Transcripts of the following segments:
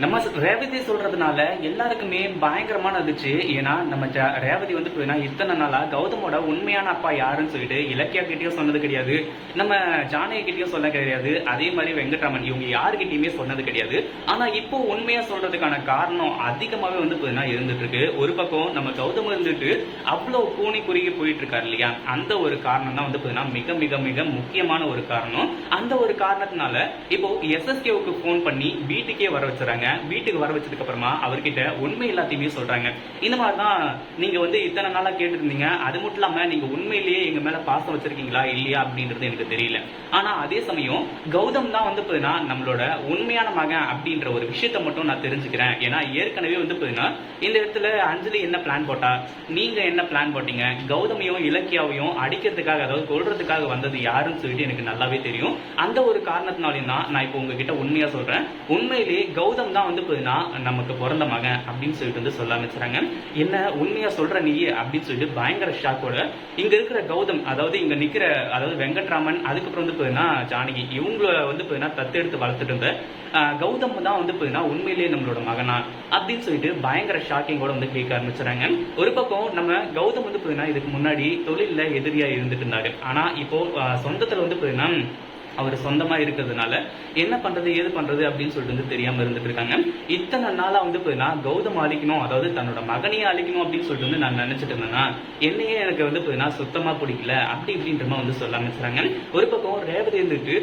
நம்ம ரேவதி சொல்றதுனால எல்லாருக்குமே பயங்கரமான இருந்துச்சு ஏன்னா நம்ம ஜ- ரேவதி வந்து இத்தனை நாளா கௌதமோட உண்மையான அப்பா யாருன்னு சொல்லிட்டு இலக்கியா கிட்டயும் சொன்னது கிடையாது. நம்ம ஜானகி கிட்டயும் சொல்ல கிடையாது. அதே மாதிரி வெங்கட்ராமன் இவங்க யாருக்கிட்டயுமே சொன்னது கிடையாது. ஆனா இப்போ உண்மையா சொல்றதுக்கான காரணம் அதிகமாவே வந்து இருந்துட்டு இருக்கு ஒரு பக்கம் நம்ம கௌதம் இருந்துட்டு அவ்வளவு பூனி குறுகி போயிட்டு இருக்காரு இல்லையா? அந்த ஒரு காரணம் தான் வந்து போயினா மிக மிக மிக முக்கியமான ஒரு காரணம். அந்த ஒரு காரணத்தினால இப்போ எஸ்எஸ்கேவுக்கு ஃபோன் பண்ணி வீட்டுக்கே வர வச்சுறாங்க. வீட்டுக்கு வர வச்சதுக்கு அப்புறமா அவர்கிட்ட உண்மை எல்லாத்தையுமே சொல்றாங்க. இந்த மாதிரி தான் நீங்க வந்து இத்தனை நாளா கேட்டிருந்தீங்க. அது மட்டும் இல்லாம நீங்க உண்மையிலேயே எங்க மேல பாசம் வச்சிருக்கீங்களா இல்லையா அப்படின்றது எனக்கு தெரியல. ஆனா அதே சமயம் கௌதம் தான் வந்து போயினா நம்மளோட உண்மையான மகன் அப்படின்ற ஒரு விஷயத்த மட்டும் நான் தெரிஞ்சுக்கிறேன். ஏன்னா ஏற்கனவே வந்து போயினா இந்த இடத்துல அஞ்சலி என்ன பிளான் போட்டா நீங்க என்ன பிளான் போட்டீங்க கௌதமையும் இலக்கியாவையும் அடிக்கிறதுக்காக அதாவது கொள்றதுக்காக வந்தது யாருன்னு சொல்லிட்டு எனக்கு நல்லாவே தெரியும். அந்த ஒரு காரணத்தினாலையும் தான் நான் இப்போ உங்ககிட்ட உண்மையா சொல்றேன். உண்மையிலேயே கௌதம் தான் வந்து போயினா நமக்கு பிறந்த மகன் அப்படின்னு சொல்லிட்டு வந்து சொல்ல ஆரம்பிச்சுறாங்க. என்ன உண்மையா சொல்ற நீ அப்படின்னு சொல்லிட்டு பயங்கர ஷாக்கோட இங்க இருக்கிற கௌதம் அதாவது இங்க நிக்கிற அதாவது வெங்கட்ராமன் அதுக்கப்புறம் வந்து பார்த்தீங்கன்னா ஜானகி இவங்கள வந்து பார்த்தீங்கன்னா தத்தெடுத்து வளர்த்துட்டு இருந்த கௌதம் தான் வந்து பார்த்தீங்கன்னா உண்மையிலேயே நம்மளோட மகனா அப்படின்னு சொல்லிட்டு பயங்கர ஷாக்கிங்கோட வந்து கேட்க ஆரம்பிச்சுறாங்க. ஒரு பக்கம் நம்ம கௌதம் வந்து பார்த்தீங்கன்னா இதுக்கு முன்னாடி தொழில எதிரியா இருந்துட்டு இருந்தாரு. ஆனா இப்போ சொந்தத்துல வந்து பார்த்தீங்கன்னா அவர் சொந்தமா இருக்கிறதுனால என்ன பண்றது ஏது பண்றது அப்படின்னு சொல்லிட்டு வந்து தெரியாம இருந்துட்டு இருக்காங்க. இத்தனை நாளா வந்து போயினா கௌதம் அழிக்கணும் அதாவது தன்னோட மகனையே அழிக்கணும் அப்படின்னு சொல்லிட்டு வந்து நான் நினைச்சிட்டு இருந்தேன்னா என்னையே எனக்கு வந்து போயினா சுத்தமா பிடிக்கல அப்படி இப்படின்ற மாதிரி வந்து சொல்ல ஆரம்பிச்சுறாங்க ஒரு பக்கம் ரேவதி இருந்துட்டு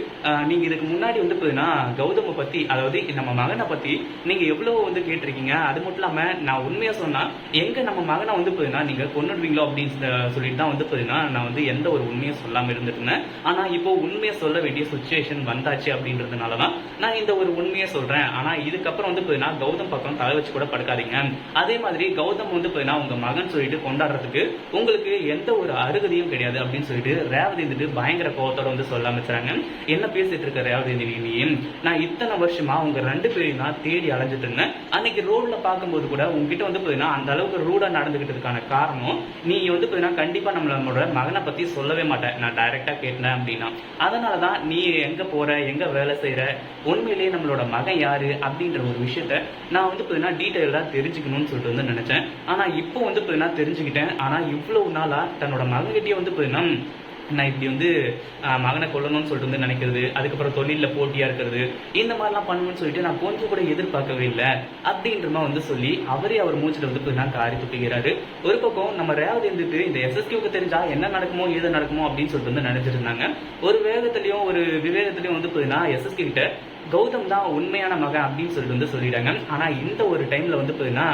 நீங்கள் நீங்க இதுக்கு முன்னாடி வந்து போயினா கௌதம பத்தி அதாவது நம்ம மகனை பத்தி நீங்க எவ்வளவு வந்து கேட்டிருக்கீங்க? அது மட்டும் இல்லாம நான் உண்மையா சொன்னா எங்க நம்ம மகனை வந்து போயினா நீங்க கொண்டுடுவீங்களோ அப்படின்னு சொல்லிட்டு தான் வந்து போயினா நான் வந்து எந்த ஒரு உண்மையும் சொல்லாம இருந்துட்டு இருந்தேன். ஆனா இப்போ உண்மையை சொல்ல வேண்டிய சுச்சுவேஷன் வந்தாச்சு அப்படின்றதுனால தான் நான் இந்த ஒரு உண்மையை சொல்கிறேன் ஆனால் இதுக்கப்புறம் வந்து போயினா கௌதம் பக்கம் தலை வச்சு கூட படுக்காதீங்க. அதே மாதிரி கௌதம் வந்து போயினா உங்கள் மகன் சொல்லிட்டு கொண்டாடுறதுக்கு உங்களுக்கு எந்த ஒரு அருகதையும் கிடையாது அப்படின்னு சொல்லிட்டு ரேவதி வந்துட்டு பயங்கர கோவத்தோட வந்து சொல்ல ஆரம்பிச்சாங்க. என்ன பேசிட்டு இருக்க ரேவதி நீயும் நான் இத்தனை வருஷமா உங்க ரெண்டு பேரையும் நான் தேடி அலைஞ்சிட்டு இருந்தேன். அன்னைக்கு ரோட்ல பார்க்கும்போது கூட உங்ககிட்ட வந்து போயினா அந்த அளவுக்கு ரூடா நடந்துகிட்டதுக்கான காரணம் நீ வந்து போயினா கண்டிப்பா நம்மளோட மகனை பத்தி சொல்லவே மாட்டேன். நான் டைரக்டா கேட்டேன் அப்படின்னா. அதனாலதான் நீ எங்க போற? எங்க வேலை செய்யற உண்மையிலேயே நம்மளோட மகன் யாரு? அப்படின்ற ஒரு விஷயத்த நான் வந்து பார்த்தீங்கன்னா டீட்டெயிலாக தெரிஞ்சுக்கணும்னு சொல்லிட்டு வந்து நினைச்சேன். ஆனா இப்போ வந்து பார்த்தீங்கன்னா தெரிஞ்சுக்கிட்டேன். ஆனா இவ்வளவு நாளா தன்னோட மகன்கிட்டயே வந்து பார்த்தீங்கன்னா நான் இப்படி வந்து மகனை கொல்லணும்னு சொல்லிட்டு வந்து நினைக்கிறது அதுக்கப்புறம் தொழிலில் போட்டியாக இருக்கிறது இந்த மாதிரிலாம் பண்ணணும்னு சொல்லிட்டு நான் கொஞ்சம் கூட எதிர்பார்க்கவே இல்லை. அப்படின்ற மாதிரி வந்து சொல்லி அவரே அவர் மூச்சில் வந்து நான் காரி துப்புகிறாரு ஒரு பக்கம் நம்ம ரேவதி இருந்துட்டு இந்த எஸ்எஸ்கியூக்கு தெரிஞ்சா என்ன நடக்குமோ ஏது நடக்குமோ அப்படின்னு சொல்லிட்டு வந்து நினைச்சிட்டு இருந்தாங்க. ஒரு வேகத்துலையும் ஒரு விவேகத்துலையும் வந்து போயின்னா எஸ்எஸ்கி கிட்ட கௌதம் தான் உண்மையான மகன் அப்படின்னு சொல்லிட்டு வந்து சொல்லிட்டாங்க. ஆனா இந்த ஒரு டைம்ல வந்து போயின்னா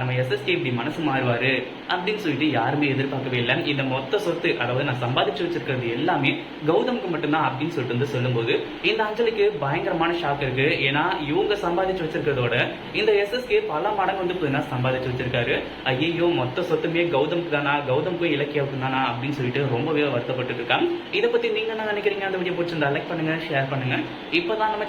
நம்ம எஸ்எஸ்கே இப்படி மனசு மாறுவாரு அப்படின்னு சொல்லிட்டு யாருமே எதிர்பார்க்கவே இல்லை. இந்த மொத்த சொத்து அதாவது நான் சம்பாதிச்சு வச்சிருக்கிறது எல்லாமே கௌதமுக்கு மட்டும்தான் அப்படின்னு சொல்லிட்டு வந்து சொல்லும்போது இந்த அஞ்சலிக்கு பயங்கரமான ஷாக் இருக்கு. ஏன்னா இவங்க சம்பாதிச்சு வச்சிருக்கிறதோட இந்த எஸ்எஸ்கே பல மடங்கு வந்து போயின்னா சம்பாதிச்சு வச்சிருக்காரு. ஐயோ மொத்த சொத்துமே கௌதமுக்கு தானா? கௌதமுக்கும் இலக்கியாவுக்கு தானா? அப்படின்னு சொல்லிட்டு ரொம்பவே வருத்தப்பட்டு இருக்காங்க. இதை பத்தி நீங்க என்ன நினைக்கிறீங்க? அந்த வீடியோ பிடிச்சிருந்தா லைக் பண்ணுங்க ஷேர் பண்ணுங்க. இப்பதான் நம்ம